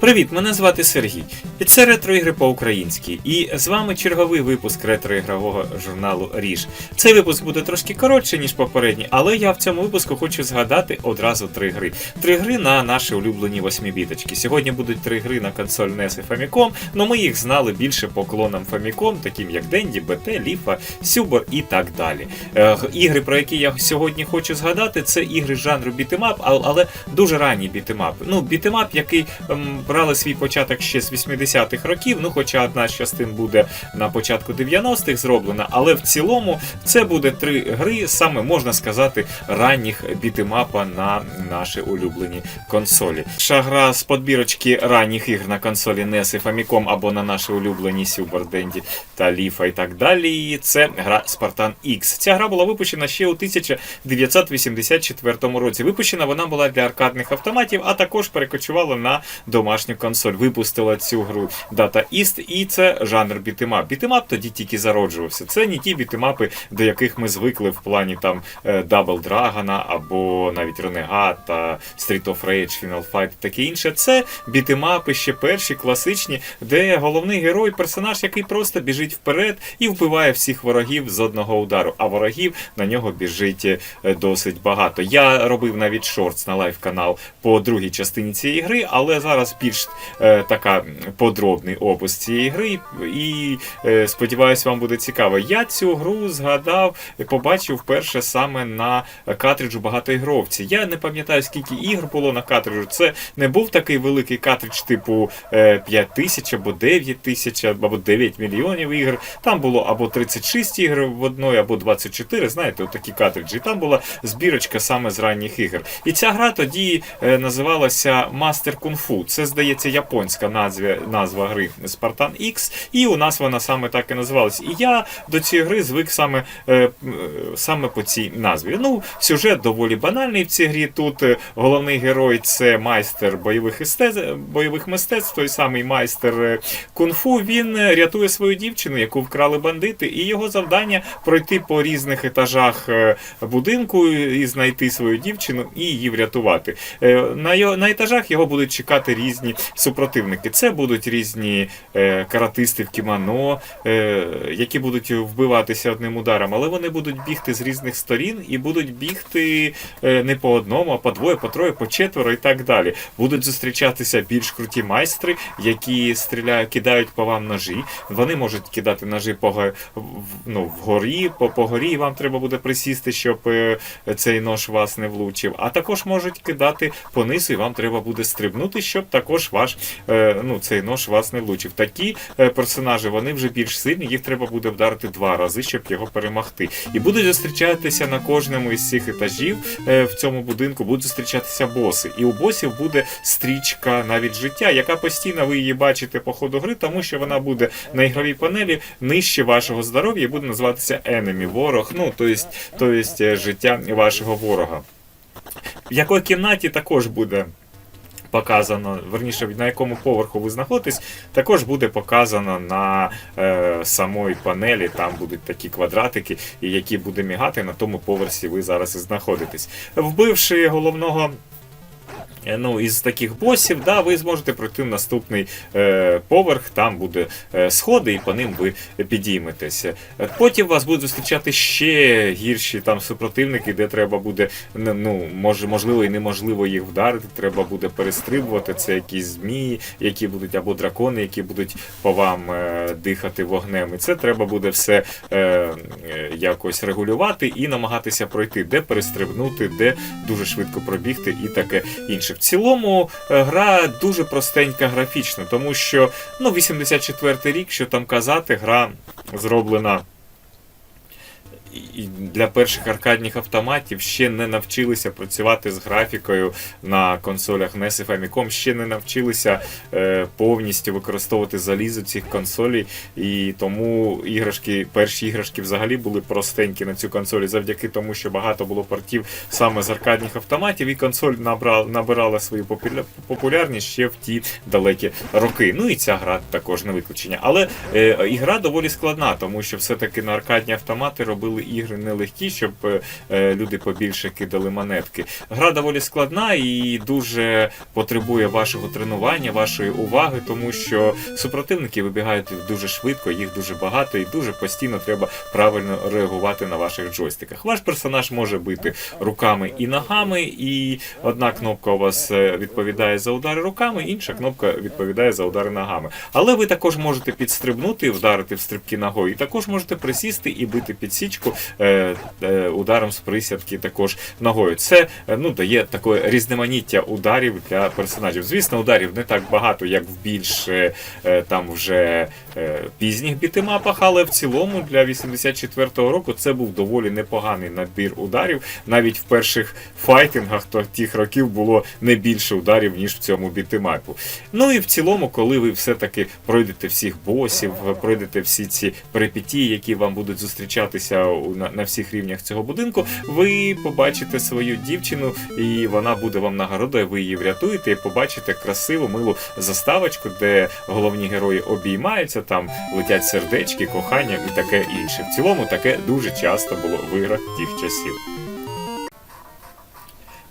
Привіт, мене звати Сергій. І це ретроігри по-українськи. І з вами черговий випуск ретроігрового журналу Ріж. Цей випуск буде трошки коротше, ніж попередній, але я в цьому випуску хочу згадати одразу три гри. Три гри на наші улюблені восьмібіточки. Сьогодні будуть три гри на консоль NES і Famicom, але ми їх знали більше по клонам Famicom, таким як Денді, БТ, Ліфа, Сюбор і так далі. Е, ігри, про які я сьогодні хочу згадати, це ігри жанру бітемап, але дуже ранні бітемапи. Ну, бітемап, який ем, брали свій початок ще з 80-х років, ну хоча одна з частин буде на початку 90-х зроблена, але в цілому це буде три гри, саме можна сказати, ранніх бітемапа на наші улюблені консолі. Перша гра з подбірочки ранніх ігр на консолі NES і Famicom або на наші улюблені Super Dendy та Ліфа і так далі. Це гра Spartan X. Ця гра була випущена ще у 1984 році. Випущена вона була для аркадних автоматів, а також перекочувала на домашню консоль. Випустила цю гру Data East, і це жанр бітемап. Бітемап тоді тільки зароджувався. Це не ті бітемапи, до яких ми звикли в плані там е, Double Dragon або навіть Renegade та Street of Rage, Final Fight, таке інше. Це бітемапи ще перші, класичні, де головний герой персонаж, який просто біжить вперед і вбиває всіх ворогів з одного удару. А ворогів на нього біжить е, досить багато. Я робив навіть шортс на лайв канал по другій частині цієї гри, але зараз більш е, така подробний опис цієї гри. І е, сподіваюся, вам буде цікаво. Я цю гру згадав, побачив вперше саме на картриджу багатоігровці. Я не пам'ятаю, скільки ігр було на картриджу. Це не був такий великий картридж, типу е, 5 тисяч або 9 тисяч, або 9 мільйонів ігр. Там було або 36 ігр в одної, або 24, знаєте, отакі картриджі. Там була збірочка саме з ранніх ігор. І ця гра тоді е, називалася Kung Fu. Це, здається, японська назва, назва гри Spartan X, і у нас вона саме так і називалася. І я до цієї гри звик саме, е, е, саме по цій назві. Ну, сюжет доволі банальний в цій грі. Тут е, головний герой це майстер бойових істез, бойових мистецтв, той самий майстер е, кунг-фу. Він рятує свою дівчину, яку вкрали бандити, і його завдання пройти по різних етажах будинку і знайти свою дівчину і її врятувати. На, на етажах його будуть чекати різні супротивники. Це будуть різні е, каратисти в кімоно, е, які будуть вбиватися одним ударом, але вони будуть бігти з різних сторін і будуть бігти е, не по одному, а по двоє, по троє, по четверо і так далі. Будуть зустрічатися більш круті майстри, які стріляють, кидають по вам ножі. Вони можуть кидати ножі по ну, вгорі, по, по горі, і вам треба буде присісти, щоб цей нож вас не влучив. А також можуть кидати по низу, і вам треба буде стрибнути, щоб також ваш е, ну, цей нож вас не влучив. Такі е, персонажі вони вже більш сильні, їх треба буде вдарити два рази, щоб його перемогти. І будуть зустрічатися на кожному із цих етажів е, в цьому будинку, будуть зустрічатися боси. І у босів буде стрічка навіть життя, яка постійно ви її бачите по ходу гри, тому що вона буде на ігровій панелі нижче вашого здоров'я і буде називатися enemy, ворог. Ну, то есть, то есть життя вашого ворога. В якій кімнаті також буде показано, верніше, на якому поверху ви знаходитесь, також буде показано на е, самої панелі. Там будуть такі квадратики, які буде мігати на тому поверсі ви зараз і знаходитесь. Вбивши головного. Е, Ну, із таких босів, да, ви зможете пройти в наступний е, поверх, там буде е, сходи, і по ним ви підійметеся. Е, Потім вас будуть зустрічати ще гірші там супротивники, де треба буде, ну, може, можливо, і неможливо їх вдарити, треба буде перестрибувати. Це якісь змії, які будуть, або дракони, які будуть по вам е, дихати вогнем. І це треба буде все е, якось регулювати і намагатися пройти, де перестрибнути, де дуже швидко пробігти і таке інше. В цілому е, гра дуже простенька графічно, тому що ну, 84 рік, що там казати, гра зроблена. Для перших аркадних автоматів ще не навчилися працювати з графікою на консолях NES і Famicom, ще не навчилися е, повністю використовувати залізо цих консолей, і тому іграшки, перші іграшки взагалі були простенькі на цю консолі, завдяки тому, що багато було портів саме з аркадних автоматів, і консоль набрала, набирала свою популярність ще в ті далекі роки. Ну і ця гра також не виключення. Але е, ігра доволі складна, тому що все-таки на аркадні автомати робили ігри нелегкі, щоб е, е, люди побільше кидали монетки. Гра доволі складна і дуже потребує вашого тренування, вашої уваги, тому що супротивники вибігають дуже швидко, їх дуже багато, і дуже постійно треба правильно реагувати на ваших джойстиках. Ваш персонаж може бити руками і ногами, і одна кнопка у вас е, відповідає за удари руками, інша кнопка відповідає за удари ногами. Але ви також можете підстрибнути, вдарити в стрибки ногою, і також можете присісти і бити підсічку е, е, ударом з присядки також ногою. Це е, ну, дає таке різноманіття ударів для персонажів. Звісно, ударів не так багато, як в більш е, е, там вже е, пізніх бітемапах, але в цілому для 84-го року це був доволі непоганий набір ударів. Навіть в перших файтингах то тих років було не більше ударів, ніж в цьому бітемапу. Ну і в цілому, коли ви все-таки пройдете всіх босів, пройдете всі ці перипетії, які вам будуть зустрічатися на, на всіх рівнях цього будинку, ви побачите свою дівчину, і вона буде вам нагородою, ви її врятуєте і побачите красиву милу заставочку, де головні герої обіймаються, там летять сердечки, кохання і таке інше. В цілому таке дуже часто було в іграх тих часів.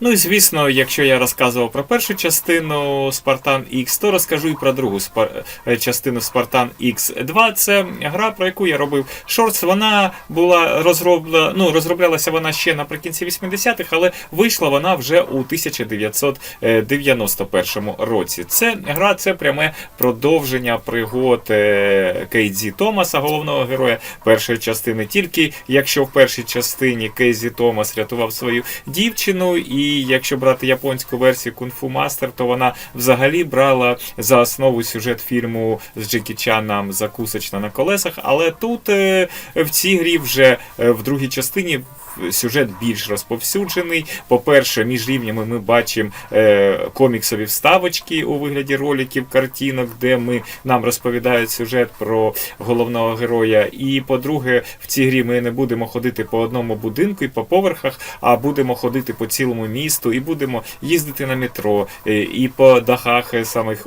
Ну і звісно, якщо я розказував про першу частину Spartan X, то розкажу і про другу спар... е, частину Spartan X2. Це гра, про яку я робив шортс. Вона була розроблена, ну, розроблялася вона ще наприкінці 80-х, але вийшла вона вже у 1991 році. Це гра, це пряме продовження пригод е, Кейдзі Томаса, головного героя першої частини. Тільки якщо в першій частині Кейзі Томас рятував свою дівчину, і якщо брати японську версію Кунг-Фу Мастер, то вона взагалі брала за основу сюжет фільму з Джекі Чаном Закусочна на колесах. Але тут е, в цій грі вже е, в другій частині. Сюжет більш розповсюджений. По-перше, між рівнями ми бачимо е, коміксові вставочки у вигляді роликів, картинок, де ми нам розповідають сюжет про головного героя. І по-друге, в цій грі ми не будемо ходити по одному будинку і по поверхах, а будемо ходити по цілому місту, і будемо їздити на метро, е, і по дахах е, самих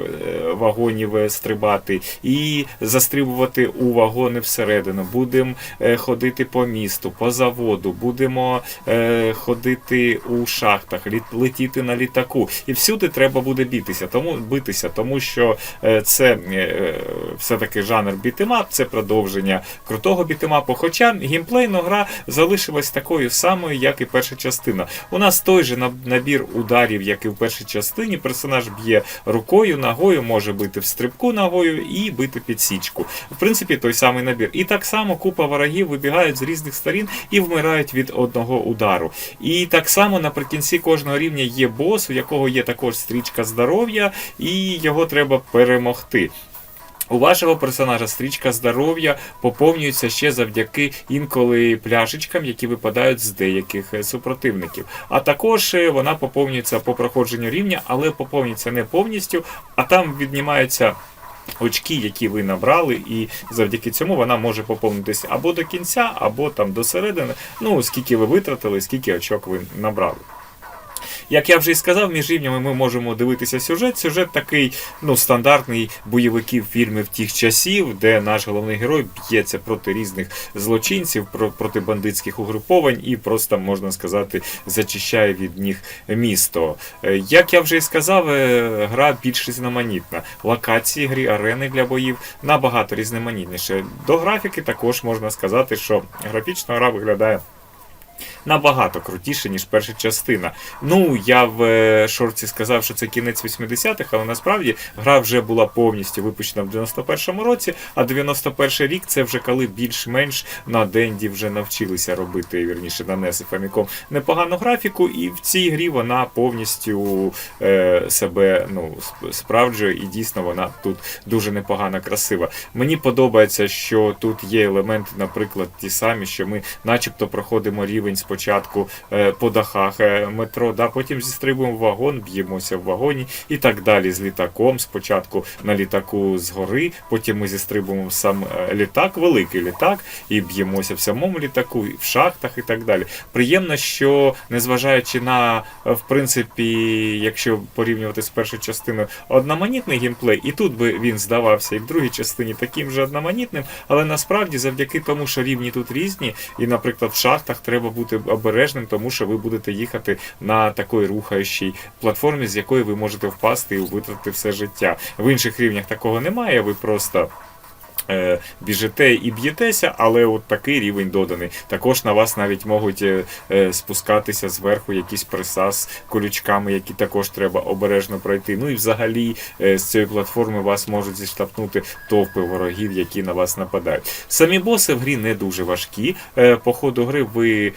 вагонів стрибати, і застрибувати у вагони всередину. Будемо ходити по місту, по заводу, будемо е, ходити у шахтах, летіти на літаку. І всюди треба буде битися, тому битися, тому що е, це е, все-таки жанр бітемап, це продовження крутого бітемапу. Хоча геймплейна гра залишилась такою самою, як і перша частина. У нас той же набір ударів, як і в першій частині. Персонаж б'є рукою, ногою, може бити в стрибку ногою і бити підсічку. В принципі, той самий набір. І так само купа ворогів вибігають з різних сторін і вмирають від одного удару. І так само наприкінці кожного рівня є бос, у якого є також стрічка здоров'я, і його треба перемогти. У вашого персонажа стрічка здоров'я поповнюється ще завдяки інколи пляшечкам, які випадають з деяких е, супротивників. А також е, вона поповнюється по проходженню рівня, але поповнюється не повністю, а там віднімаються. Очки, які ви набрали, і завдяки цьому вона може поповнитися або до кінця, або там до середини. Ну, скільки ви витратили, скільки очок ви набрали. Як я вже і сказав, між рівнями ми можемо дивитися сюжет. Сюжет такий, ну, стандартний бойовиків фільмів тих часів, де наш головний герой б'ється проти різних злочинців, про- проти бандитських угруповань і просто, можна сказати, зачищає від них місто. Е, Як я вже і сказав, е, гра більш різноманітна. Локації грі, арени для боїв набагато різноманітніше. До графіки також можна сказати, що графічна гра виглядає набагато крутіше, ніж перша частина. Ну, я в е, шорті сказав, що це кінець 80-х, але насправді гра вже була повністю випущена в 91-му році, а 91-й рік це вже коли більш-менш на Денді вже навчилися робити, вірніше, на NES і Famicom непогану графіку, і в цій грі вона повністю е, себе ну, сп- справджує, і дійсно вона тут дуже непогана, красива. Мені подобається, що тут є елементи, наприклад, ті самі, що ми начебто проходимо рівень рівень спочатку е, по дахах е, метро, да, потім зістрибуємо в вагон, б'ємося в вагоні і так далі з літаком. Спочатку на літаку згори, потім ми зістрибуємо в сам е, літак, великий літак, і б'ємося в самому літаку, і в шахтах і так далі. Приємно, що незважаючи на, в принципі, якщо порівнювати з першою частиною, одноманітний геймплей, і тут би він здавався, і в другій частині таким же одноманітним, але насправді завдяки тому, що рівні тут різні, і, наприклад, в шахтах треба бути обережним, тому що ви будете їхати на такої рухаючій платформі, з якої ви можете впасти і витратити все життя. В інших рівнях такого немає, ви просто. Е, Біжите і б'єтеся, але от такий рівень доданий. Також на вас навіть можуть е, е, спускатися зверху якісь преса з колючками, які також треба обережно пройти. Ну і взагалі з цієї платформи вас можуть зіштовхнути товпи ворогів, які на вас нападають. Самі боси в грі не дуже важкі. По ходу гри ви.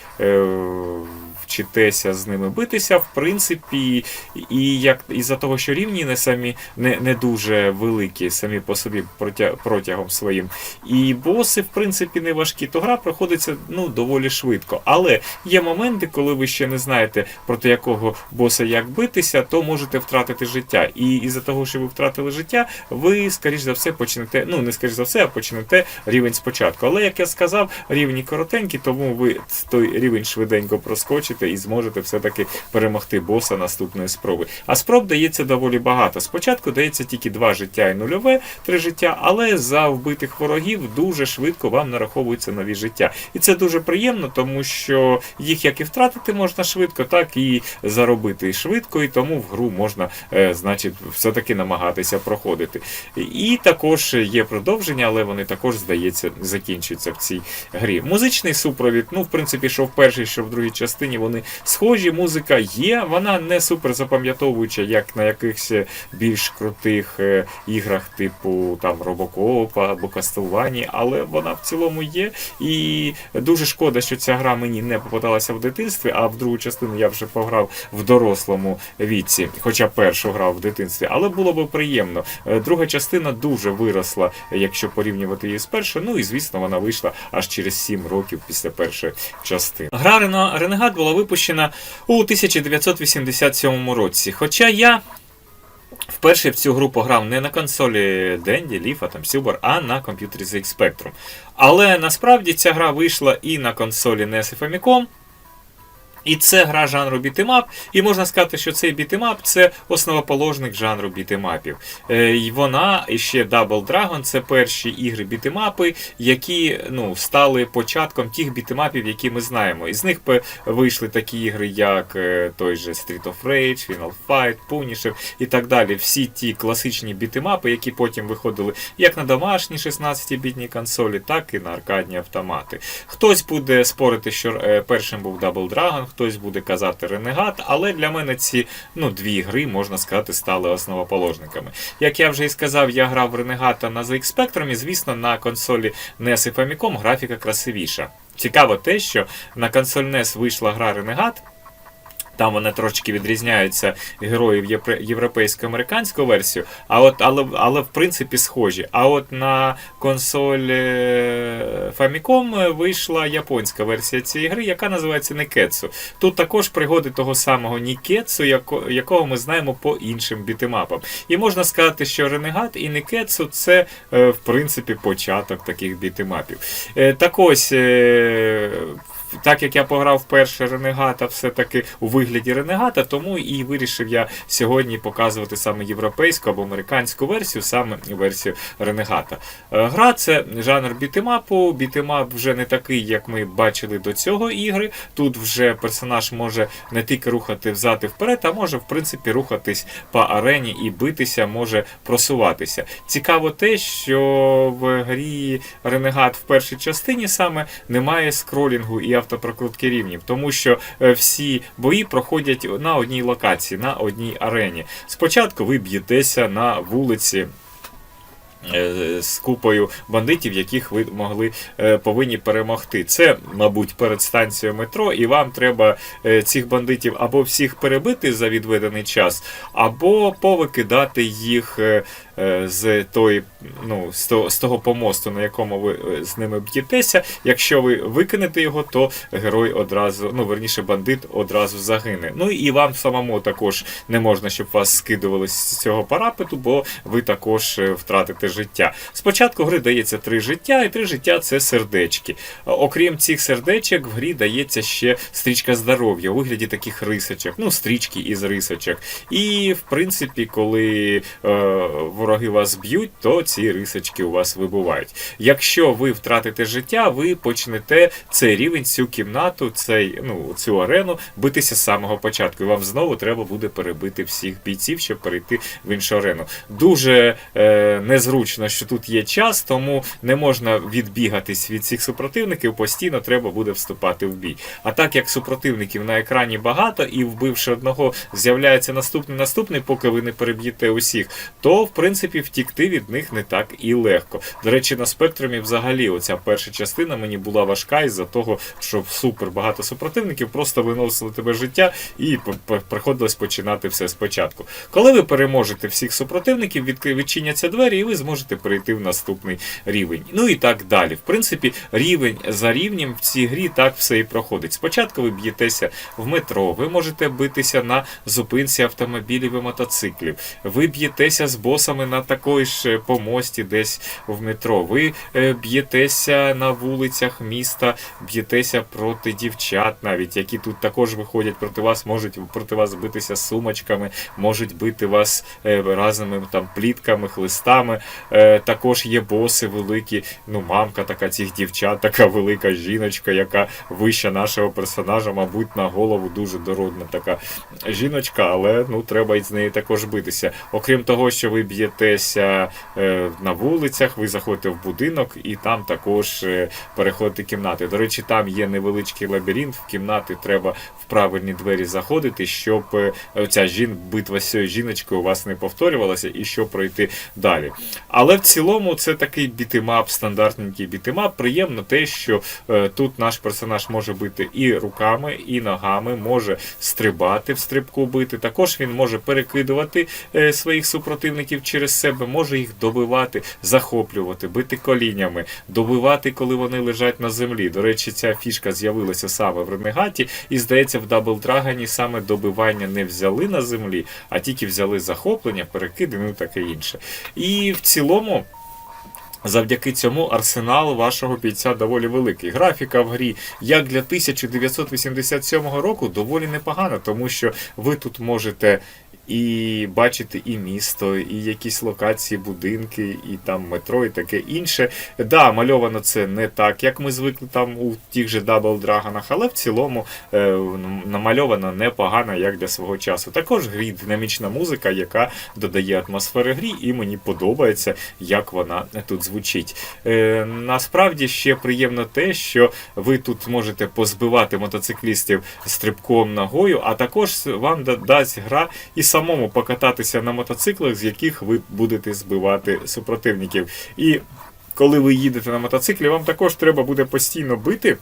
Вчитеся з ними битися, в принципі, і як із-за того, що рівні не самі не, не дуже великі самі по собі протя, протягом своїм. І боси, в принципі, не важкі, то гра проходиться ну, доволі швидко. Але є моменти, коли ви ще не знаєте проти якого боса як битися, то можете втратити життя. І із-за того, що ви втратили життя, ви, скоріш за все, почнете, ну не скоріш за все, а почнете рівень спочатку. Але як я сказав, рівні коротенькі, тому ви той рівень швиденько проскочите і зможете все-таки перемогти боса наступної спроби. А спроб дається доволі багато. Спочатку дається тільки два життя і нульове, три життя, але за вбитих ворогів дуже швидко вам нараховуються нові життя. І це дуже приємно, тому що їх як і втратити можна швидко, так і заробити швидко, і тому в гру можна, е, значить, все-таки намагатися проходити. І також є продовження, але вони також, здається, закінчуються в цій грі. Музичний супровід, ну, в принципі, що в першій, що в другій частині, вони схожі. Музика є, вона не супер запам'ятовуюча, як на якихось більш крутих е, іграх, типу там Робокопа або Castlevania, але вона в цілому є. І дуже шкода, що ця гра мені не попадалася в дитинстві, а в другу частину я вже пограв в дорослому віці, хоча першу грав в дитинстві. Але було би приємно. Е, Друга частина дуже виросла, якщо порівнювати її з першою. Ну і звісно, вона вийшла аж через 7 років після першої частини. Гра Ренегат була випущена у 1987 році. Хоча я. Вперше в цю гру пограв не на консолі Денді, Ліфа, там Сюбор, а на комп'ютері ZX Spectrum. Але насправді ця гра вийшла і на консолі NES і Famicom. І це гра жанру бітемап, і можна сказати, що цей бітемап це основоположник жанру бітемапів. Е, і вона і ще Double Dragon це перші ігри бітемапи, які ну, стали початком тих бітемапів, які ми знаємо. Із них вийшли такі ігри, як е, той же Street of Rage, Final Fight, Punisher і так далі. Всі ті класичні бітемапи, які потім виходили як на домашні 16-бітні консолі, так і на аркадні автомати. Хтось буде спорити, що е, першим був Double Dragon, хтось буде казати Ренегат, але для мене ці ну, дві гри, можна сказати, стали основоположниками. Як я вже і сказав, я грав Ренегата на ZX Spectrum, і, звісно, на консолі NES і Famicom графіка красивіша. Цікаво те, що на консоль NES вийшла гра Ренегат. Там вони трошки відрізняються героїв європейсько-американську версію, а от, але, але в принципі схожі. А от на консоль е, Famicom вийшла японська версія цієї гри, яка називається Некетсу. Тут також пригоди того самого Нікетсу, якого ми знаємо по іншим бітемапам. І можна сказати, що Ренегат і Некетсу це е, в принципі початок таких бітемапів. Е, Так ось. Так як я пограв вперше Ренегата все-таки у вигляді Ренегата, тому і вирішив я сьогодні показувати саме європейську або американську версію, саме версію Ренегата. Е, Гра це жанр бітемапу. Бітемап вже не такий, як ми бачили до цього ігри. Тут вже персонаж може не тільки рухати взад і вперед, а може в принципі рухатись по арені і битися, може просуватися. Цікаво те, що в грі Ренегат в першій частині саме немає скролінгу і автопрокрутки рівнів, тому що е, всі бої проходять на одній локації, на одній арені. Спочатку ви б'єтеся на вулиці. е, з купою бандитів, яких ви могли е, повинні перемогти. Це, мабуть, перед станцією метро, і вам треба цих бандитів або всіх перебити за відведений час, або повикидати їх з тої, ну, з того, з того помосту, на якому ви е, з ними б'єтеся. Якщо ви викинете його, то герой одразу, ну верніше, бандит одразу загине. Ну і вам самому також не можна, щоб вас скидували з цього парапету, бо ви також е, втратите життя. Спочатку гри дається три життя, і три життя це сердечки. Окрім цих сердечок, в грі дається ще стрічка здоров'я у вигляді таких рисочок, ну стрічки із рисочок. І в принципі, коли е, вороги вас б'ють, то ці рисочки у вас вибувають. Якщо ви втратите життя, ви почнете цей рівень, цю кімнату, цей, ну, цю арену битися з самого початку. І вам знову треба буде перебити всіх бійців, щоб перейти в іншу арену. Дуже е, незручно, що тут є час, тому не можна відбігатись від цих супротивників, постійно треба буде вступати в бій. А так як супротивників на екрані багато, і вбивши одного, з'являється наступний наступний, поки ви не переб'єте усіх, то в принципі втікти від них не так і легко. До речі, на спектрумі взагалі оця перша частина мені була важка із-за того, що супер багато супротивників просто виносили тебе життя і приходилось починати все спочатку. Коли ви переможете всіх супротивників, відчиняться двері, і ви зможете перейти в наступний рівень. Ну і так далі. В принципі, рівень за рівнем в цій грі так все і проходить. Спочатку ви б'єтеся в метро, ви можете битися на зупинці автомобілів і мотоциклів. Ви б'єтеся з босами на такої ж е, помості десь в метро. Ви е, б'єтеся на вулицях міста, б'єтеся проти дівчат, навіть які тут також виходять проти вас, можуть проти вас битися сумочками, можуть бити вас е, разними там плітками, хлистами. Е, також є боси великі. Ну, мамка така цих дівчат, така велика жіночка, яка вища нашого персонажа, мабуть, на голову дуже дородна така жіночка, але ну треба із нею також битися. Окрім того, що ви б'єтеся на вулицях, ви заходите в будинок і там також е, переходите кімнати. До речі, там є невеличкий лабіринт. В кімнати треба в правильні двері заходити, щоб е, ця жін, битва з цією жіночкою у вас не повторювалася і щоб пройти далі. Але в цілому це такий бітимап, стандартненький бітимап. Приємно те, що е, тут наш персонаж може бити і руками, і ногами, може стрибати в стрибку бити. Також він може перекидувати своїх супротивників через себе, може їх добивати, захоплювати, бити колінями, добивати, коли вони лежать на землі. До речі, ця фішка з'явилася саме в Ренегаті, і здається, в Дабл Драгоні саме добивання не взяли на землі, а тільки взяли захоплення, перекиди, ну таке інше. І в цілому. Завдяки цьому арсенал вашого бійця доволі великий. Графіка в грі, як для 1987 року, доволі непогана, тому що ви тут можете і бачити і місто, і якісь локації, будинки, і там метро, і таке інше. Да, мальовано це не так, як ми звикли там у тих же Double Dragonах, але в цілому е, намальовано непогано, як для свого часу. Також грі динамічна музика, яка додає атмосфери грі, і мені подобається, як вона тут звучить. Е, насправді ще приємно те, що ви тут можете позбивати мотоциклістів стрибком ногою, а також вам дасть гра і самому покататися на мотоциклах, з яких ви будете збивати супротивників. І коли ви їдете на мотоциклі, вам також треба буде постійно бити.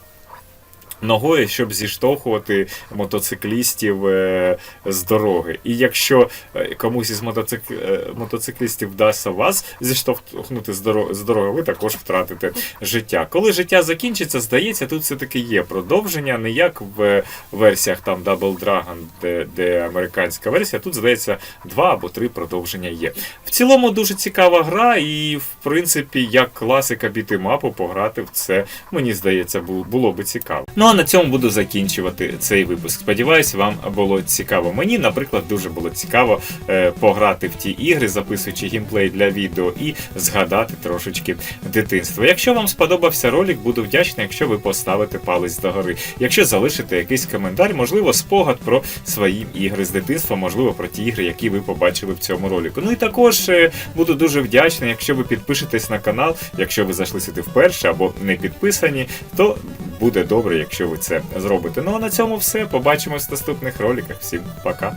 Ногою, щоб зіштовхувати мотоциклістів е, з дороги. І якщо е, комусь із мотоцик... е, мотоциклістів вдасться вас зіштовхнути з дороги, ви також втратите життя. Коли життя закінчиться, здається, тут все-таки є продовження, не як в версіях там Double Dragon, де, де американська версія. Тут, здається, два або три продовження є. В цілому дуже цікава гра, і в принципі, як класика бітимапу, пограти в це, мені здається, бу- було би цікаво. Ну а на цьому буду закінчувати цей випуск. Сподіваюсь, вам було цікаво. Мені, наприклад, дуже було цікаво е, пограти в ті ігри, записуючи геймплей для відео і згадати трошечки дитинство. Якщо вам сподобався ролик, буду вдячний, якщо ви поставите палець догори. Якщо залишите якийсь коментар, можливо, спогад про свої ігри з дитинства, можливо, про ті ігри, які ви побачили в цьому ролику. Ну і також е, буду дуже вдячний, якщо ви підпишетесь на канал, якщо ви зайшли сюди вперше або не підписані, то буде добре, якщо ви це зробите. Ну а на цьому все. Побачимось в наступних роликах. Всім пока.